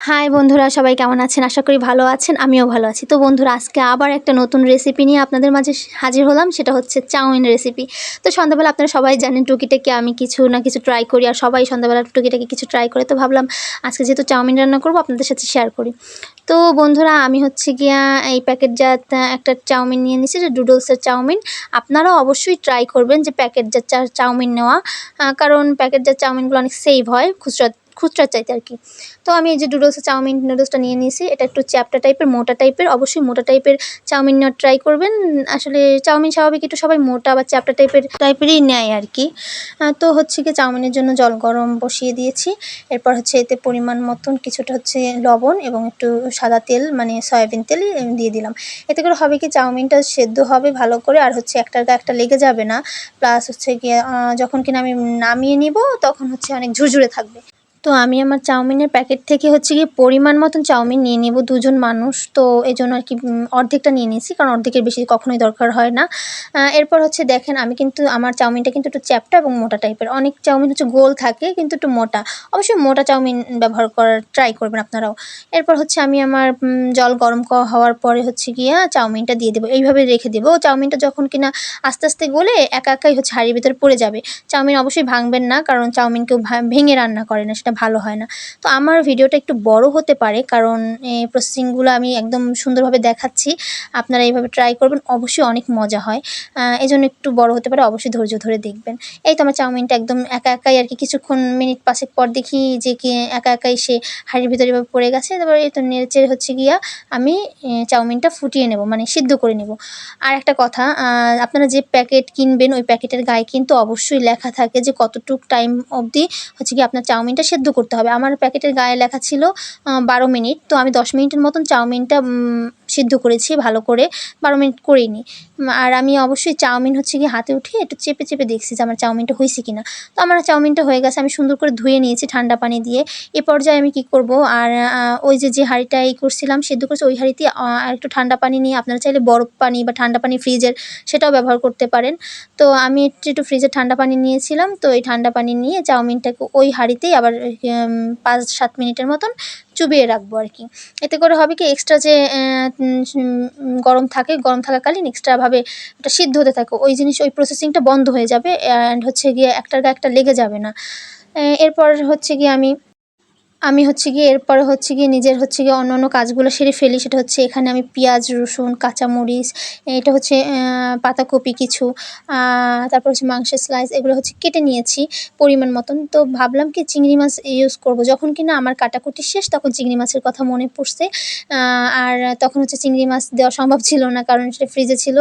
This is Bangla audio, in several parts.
হাই বন্ধুরা, সবাই কেমন আছেন? আশা করি ভালো আছেন, আমিও ভালো আছি। তো বন্ধুরা, আজকে আবার একটা নতুন রেসিপি নিয়ে আপনাদের মাঝে হাজির হলাম, সেটা হচ্ছে চাউমিন রেসিপি তো সন্ধ্যাবেলা আপনারা সবাই জানেন টুকিটাকে আমি কিছু না কিছু ট্রাই করি, আর সবাই সন্ধ্যাবেলা টুকিটাকে কিছু ট্রাই করে। তো ভাবলাম, আজকে যেহেতু চাউমিন রান্না করব, আপনাদের সাথে শেয়ার করি। তো বন্ধুরা, আমি হচ্ছে গিয়া এই প্যাকেটজাত একটা চাউমিন নিয়ে নিছি, যে ডুডলসের চাউমিন। আপনারাও অবশ্যই ট্রাই করবেন যে প্যাকেটজাত চাউমিন নেওয়া। কারণ প্যাকেটজাত চাউমিনগুলো অনেক সেভ হয়, খুচরা খুচরা চাইতে আর কি। তো আমি এই যে ডুডলসের চাউমিন নুডলসটা নিয়ে নিয়েছি, এটা একটু চ্যাপটা টাইপের মোটা টাইপের অবশ্যই মোটা টাইপের চাউমিন নেওয়ার ট্রাই করবেন। আসলে চাউমিন স্বাভাবিক একটু সবাই মোটা বা চ্যাপটা টাইপের টাইপেরই নেয় আর কি। তো হচ্ছে কি চাউমিনের জন্য জল গরম বসিয়ে দিয়েছি। এরপর হচ্ছে এতে পরিমাণ মতন কিছুটা হচ্ছে লবণ এবং একটু সাদা তেল মানে সয়াবিন তেল দিয়ে দিলাম। এতে করে হবে কি চাউমিনটা সেদ্ধ হবে ভালো করে, আর হচ্ছে একটার একটা লেগে যাবে না। প্লাস হচ্ছে গিয়ে যখন কিনা আমি নামিয়ে নিব, তখন হচ্ছে অনেক ঝুরঝুরে থাকবে। তো আমি আমার চাউমিনের প্যাকেট থেকে হচ্ছে গিয়ে পরিমাণ মতন চাউমিন নিয়ে নেব, দুজন মানুষ। তো এই জন্য আর কি অর্ধেকটা নিয়ে নিয়েছি, কারণ অর্ধেকের বেশি কখনোই দরকার হয় না। এরপর হচ্ছে দেখেন, আমি কিন্তু আমার চাউমিনটা কিন্তু একটু চ্যাপটা এবং মোটা টাইপের। অনেক চাউমিন হচ্ছে গোল থাকে, কিন্তু একটু মোটা। অবশ্যই মোটা চাউমিন ব্যবহার করার ট্রাই করবেন আপনারাও। এরপর হচ্ছে আমি আমার জল গরম হওয়ার পরে হচ্ছে গিয়া চাউমিনটা দিয়ে দেবো। এইভাবে রেখে দেবো। চাউমিনটা যখন কিনা আস্তে আস্তে গলে, একা একাই হচ্ছে হাড়ির ভিতরে পড়ে যাবে। চাউমিন অবশ্যই ভাঙবেন না, কারণ চাউমিন কেউ ভেঙে রান্না করে না, সেটা ভালো হয় না। তো আমার ভিডিওটা একটু বড় হতে পারে, কারণ এই প্রসেসিংগুলো আমি একদম সুন্দরভাবে দেখাচ্ছি। আপনারা এইভাবে ট্রাই করবেন, অবশ্যই অনেক মজা হয়। এই জন্য একটু বড় হতে পারে, অবশ্যই ধৈর্য ধরে দেখবেন। এই তো আমার চাউমিনটা একদম একা একাই আর কি কিছুক্ষণ মিনিট পাঁচেক পর দেখি যে কি একা একাই সে হাঁড়ির ভিতরে এভাবে পড়ে গেছে। তারপরে এই তো নেড়েচেড়ে হচ্ছে গিয়া আমি চাউমিনটা ফুটিয়ে নেব মানে সিদ্ধ করে নেব। আর একটা কথা আপনারা যে প্যাকেট কিনবেন, ওই প্যাকেটের গায়ে কিন্তু অবশ্যই লেখা থাকে যে কতটুক টাইম অবধি হচ্ছে কি আপনার চাউমিনটা সেদ্ধ করতে হবে। আমার প্যাকেটের গায়ে লেখা ছিল বারো মিনিট। তো আমি দশ মিনিটের মতন চাউমিনটা উম, সিদ্ধ করেছি, ভালো করে বারো মিনিট করিনি। আর আমি অবশ্যই চাউমিন হচ্ছে কি হাতে উঠিয়ে একটু চেপে চেপে দেখছি যে আমার চাউমিনটা হয়েছে কিনা। তো আমার চাউমিনটা হয়ে গেছে, আমি সুন্দর করে ধুয়ে নিয়েছি ঠান্ডা পানি দিয়ে। এ পর্যায়ে আমি কি করব? আর ওই যে যে হাঁড়িটা এই করছিলাম, সেদ্ধ করছি, ওই হাঁড়িতে আর একটু ঠান্ডা পানি নিয়ে আপনারা চাইলে বরফ পানি বা ঠান্ডা পানি ফ্রিজের সেটাও ব্যবহার করতে পারেন। তো আমি একটু একটু ফ্রিজে ঠান্ডা পানি নিয়েছিলাম, তো এই ঠান্ডা পানি নিয়ে চাউমিনটাকে ওই হাঁড়িতেই আবার পাঁচ সাত মিনিটের মতন চুবিয়ে রাখব আর কি। এতে করে হবে কি এক্সট্রা যে গরম থাকে, গরম থাকাকালীন এক্সট্রাভাবে ওটা সিদ্ধ হতে থাকে। ওই জিনিস, ওই প্রসেসিংটা বন্ধ হয়ে যাবে অ্যান্ড হচ্ছে গিয়ে একটার গায়ে একটা লেগে যাবে না। এরপর হচ্ছে গিয়ে আমি আমি হচ্ছে গিয়ে, এরপরে হচ্ছে গিয়ে নিজের হচ্ছে গিয়ে অন্য অন্য কাজগুলো সেরে ফেলি। সেটা হচ্ছে এখানে আমি পেঁয়াজ, রসুন, কাঁচামরিচ, এটা হচ্ছে পাতাকপি কিছু তারপর হচ্ছে মাংসের স্লাইস এগুলো হচ্ছে কেটে নিয়েছি পরিমাণ মতন। তো ভাবলাম কি চিংড়ি মাছ ইউজ করব। যখন কিনা আমার কাটাকুটি শেষ, তখন চিংড়ি মাছের কথা মনে পড়ছে। আর তখন হচ্ছে চিংড়ি মাছ দেওয়া সম্ভব ছিল না, কারণ সেটা ফ্রিজে ছিল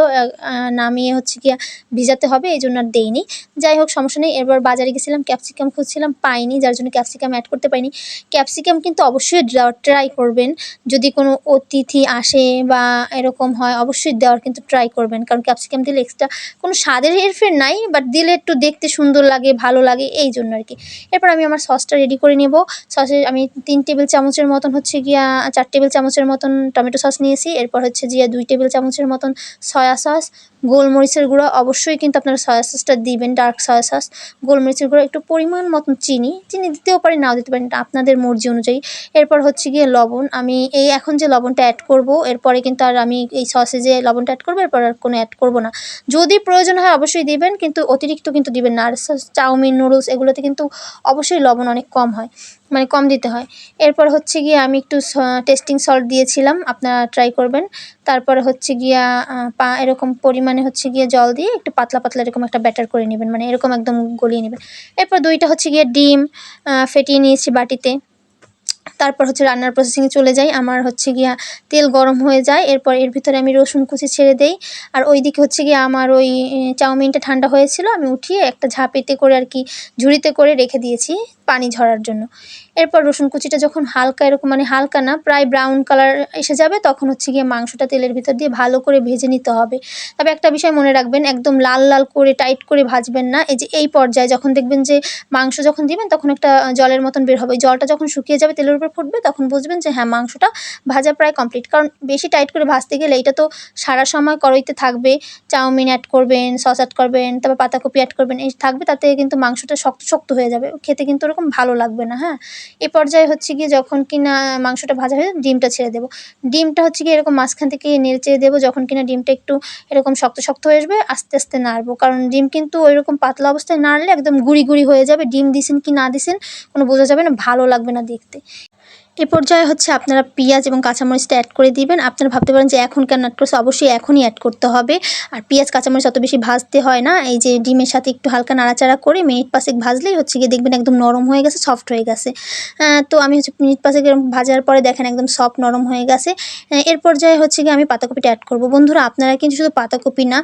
নামিয়ে হচ্ছে গিয়া ভিজাতে হবে, এই জন্য আর দেইনি। যাই হোক, সমস্যা নেই। এরপর বাজারে গেছিলাম ক্যাপসিকাম খুঁজছিলাম, পাইনি, যার জন্য ক্যাপসিকাম অ্যাড করতে পারিনি। ক্যাপসিকাম কিন্তু অবশ্যই ট্রাই করবেন। যদি কোনো অতিথি আসে বা এরকম হয়, অবশ্যই দেওয়ার কিন্তু ট্রাই করবেন। কারণ ক্যাপসিকাম দিলে এক্সট্রা কোনো স্বাদের হেরফের নাই বাট দিলে একটু দেখতে সুন্দর লাগে, ভালো লাগে, এই জন্য আর কি এরপর আমি আমার সসটা রেডি করে নেব। সসে আমি তিন টেবিল চামচের মতন হচ্ছে গিয়া, চার টেবিল চামচের মতন টমেটো সস নিয়েছি। এরপর হচ্ছে গিয়া দুই টেবিল চামচের মতন সয়া সস গোলমরিচের গুঁড়ো অবশ্যই কিন্তু আপনারা সয়া সসটা দিবেন ডার্ক সয়া সস গোলমরিচের গুঁড়ো একটু পরিমাণ মতন চিনি। চিনি দিতেও পারেন, নাও দিতে পারেন। আপনাদের মর্জি অনুযায়ী। এরপর হচ্ছে গিয়ে লবণ। আমি এই এখন যে লবণটা অ্যাড করব, এরপরে কিন্তু আর আমি এই সসে যে লবণটা অ্যাড করব, এরপর আর কোনো অ্যাড করব না। যদি প্রয়োজন হয় অবশ্যই দিবেন, কিন্তু অতিরিক্ত কিন্তু দিবেন না। আর চাউমিন নুডলস এগুলোতে কিন্তু অবশ্যই লবণ অনেক কম হয় মানে কম দিতে হয়। এরপর হচ্ছে গিয়ে আমি একটু টেস্টিং সল্ট দিয়েছিলাম, আপনারা ট্রাই করবেন। তারপরে হচ্ছে গিয়া পা, এরকম পরিমাণে হচ্ছে গিয়ে জল দিয়ে একটু পাতলা পাতলা এরকম একটা ব্যাটার করে নেবেন মানে এরকম একদম গলিয়ে নেবেন। এরপর দুইটা হচ্ছে গিয়ে ডিম ফেটিয়ে নিয়েছি বাটিতে। তারপর হচ্ছে রান্নার প্রসেসিংয়ে চলে যাই। আমার হচ্ছে গিয়া তেল গরম হয়ে যায়। এরপর এর ভিতরে আমি রসুন কুচি ছেড়ে দেই। আর ওই দিকে হচ্ছে গিয়ে আমার ওই চাউমিনটা ঠান্ডা হয়েছিল। আমি উঠিয়ে একটা ঝাঁপিতে করে আর কি ঝুড়িতে করে রেখে দিয়েছি। পানি ঝরার জন্য। এরপর রসুন কুচিটা যখন হালকা এরকম মানে হালকা না, প্রায় ব্রাউন কালার এসে যাবে, তখন হচ্ছে গিয়ে মাংসটা তেলের ভিতর দিয়ে ভালো করে ভেজে নিতে হবে। তবে একটা বিষয় মনে রাখবেন, একদম লাল লাল করে টাইট করে ভাজবেন না। এই যে এই পর্যায়ে যখন দেখবেন যে মাংস যখন দিবেন, তখন একটা জলের মতন বের হবে। জলটা যখন শুকিয়ে যাবে তেলের উপর ফুটবে, তখন বুঝবেন যে হ্যাঁ মাংসটা ভাজা প্রায় কমপ্লিট কারণ বেশি টাইট করে ভাজতে গেলে এটা তো সারা সময় কড়াইতে থাকবে। চাউমিন অ্যাড করবেন সস অ্যাড করবেন, তারপর পাতাকপি অ্যাড করবেন, এই থাকবে, তাতে কিন্তু মাংসটা শক্ত শক্ত হয়ে যাবে। খেতে কিন্তু ওরকম এরকম ভালো লাগবে না হ্যাঁ? এ পর্যায়ে হচ্ছে গিয়ে যখন কিনা মাংসটা ভাজা হয়ে ডিমটা ছেড়ে দেবো। ডিমটা হচ্ছে গিয়ে এরকম মাঝখান থেকে নেড়ে দেবো, যখন কিনা ডিমটা একটু এরকম শক্ত শক্ত হয়ে আসবে, আস্তে আস্তে নাড়বো। কারণ ডিম কিন্তু ওইরকম পাতলা অবস্থায় নাড়লে একদম গুঁড়ি গুঁড়ি হয়ে যাবে, ডিম দিছেন কি না দিছেন কোনো বোঝা যাবে না, ভালো লাগবে না দেখতে। এ পর্যায়ে হচ্ছে আপনারা পেঁয়াজ এবং কাঁচামরিচটা অ্যাড করে দিবেন। আপনারা ভাবতে পারেন যে এখন কেন অ্যাড করছে অবশ্যই এখনই অ্যাড করতে হবে। আর পেঁয়াজ, কাঁচামরিচ অত বেশি ভাজতে হয় না। এই যে ডিমের সাথে একটু হালকা নাড়াচাড়া করে মিনিট পাঁচেক ভাজলেই হচ্ছে গিয়ে দেখবেন একদম নরম হয়ে গেছে সফট হয়ে গেছে। তো আমি হচ্ছে মিনিট এরকম ভাজার পরে দেখেন একদম সফট নরম হয়ে গেছে। এর পর্যায়ে হচ্ছে গিয়ে আমি পাতাকপিটা অ্যাড করব। বন্ধুরা, আপনারা কিন্তু শুধু পাতাকপি না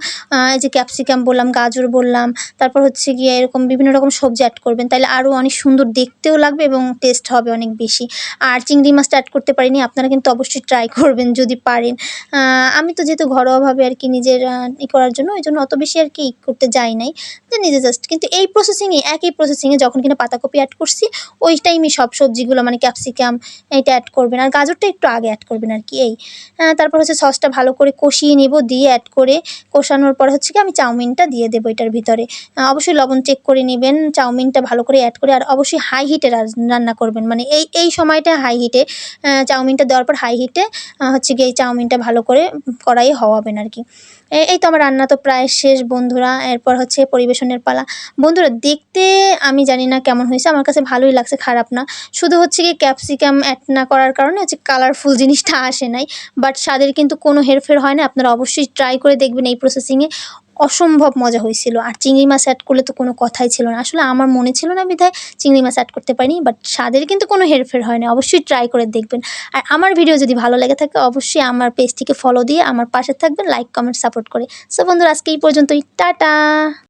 এই যে ক্যাপসিকাম বললাম, গাজর বললাম, তারপর হচ্ছে গিয়ে এরকম বিভিন্ন রকম সবজি অ্যাড করবেন। তাহলে আরও অনেক সুন্দর দেখতেও লাগবে এবং টেস্ট হবে অনেক বেশি। আর চিংড়ি মাছটা অ্যাড করতে পারিনি, আপনারা কিন্তু অবশ্যই ট্রাই করবেন যদি পারেন। আমি তো যেহেতু ঘরোয়াভাবে আর কি নিজের ই করার জন্য, ওই জন্য অত বেশি আর কি করতে যাই নাই। তো নিজে জাস্ট কিন্তু এই প্রসেসিংয়ে একই প্রসেসিংয়ে যখন কিনা পাতাকপি অ্যাড করছি, ওই টাইমই সব সবজিগুলো মানে ক্যাপসিকাম এটা অ্যাড করবেন। আর গাজরটা একটু আগে অ্যাড করবেন আর কি, এই। তারপর হচ্ছে সসটা ভালো করে কষিয়ে নেব, দিয়ে অ্যাড করে কষানোর পর হচ্ছে কি আমি চাউমিনটা দিয়ে দেবো এটার ভিতরে। অবশ্যই লবণ চেক করে নেবেন, চাউমিনটা ভালো করে অ্যাড করে, আর অবশ্যই হাই হিটে রান্না করবেন। মানে এই এই সময়টা হাই হিটে চাউমিনটা দেওয়ার পর হাই হিটে হচ্ছে গিয়ে এই চাউমিনটা ভালো করে কড়াইয়ে হওয়াবেন আর কি এই তো আমার রান্না তো প্রায় শেষ বন্ধুরা, এরপর হচ্ছে পরিবেশনের পালা। বন্ধুরা, দেখতে আমি জানি না কেমন হয়েছে, আমার কাছে ভালোই লাগছে, খারাপ না। শুধু হচ্ছে গিয়ে ক্যাপসিকাম অ্যাড না করার কারণে হচ্ছে কালারফুল জিনিসটা আসে নাই বাট স্বাদের কিন্তু কোনো হেরফের হয় না, আপনারা অবশ্যই ট্রাই করে দেখবেন এই প্রসেসিংয়ে অসম্ভব মজা হয়েছিল। আর চিংড়ি মাছ অ্যাড করলে তো কোনো কথাই ছিল না। আসলে আমার মনে ছিল না বিধায় চিংড়ি মাছ অ্যাড করতে পারিনি বাট স্বাদের কিন্তু কোনো হেরফের হয় না। অবশ্যই ট্রাই করে দেখবেন। আর আমার ভিডিও যদি ভালো লেগে থাকে, অবশ্যই আমার পেজটিকে ফলো দিয়ে আমার পাশে থাকবেন লাইক কমেন্ট সাপোর্ট করে। সো বন্ধুরা, আজকে এই পর্যন্তই। টাটা!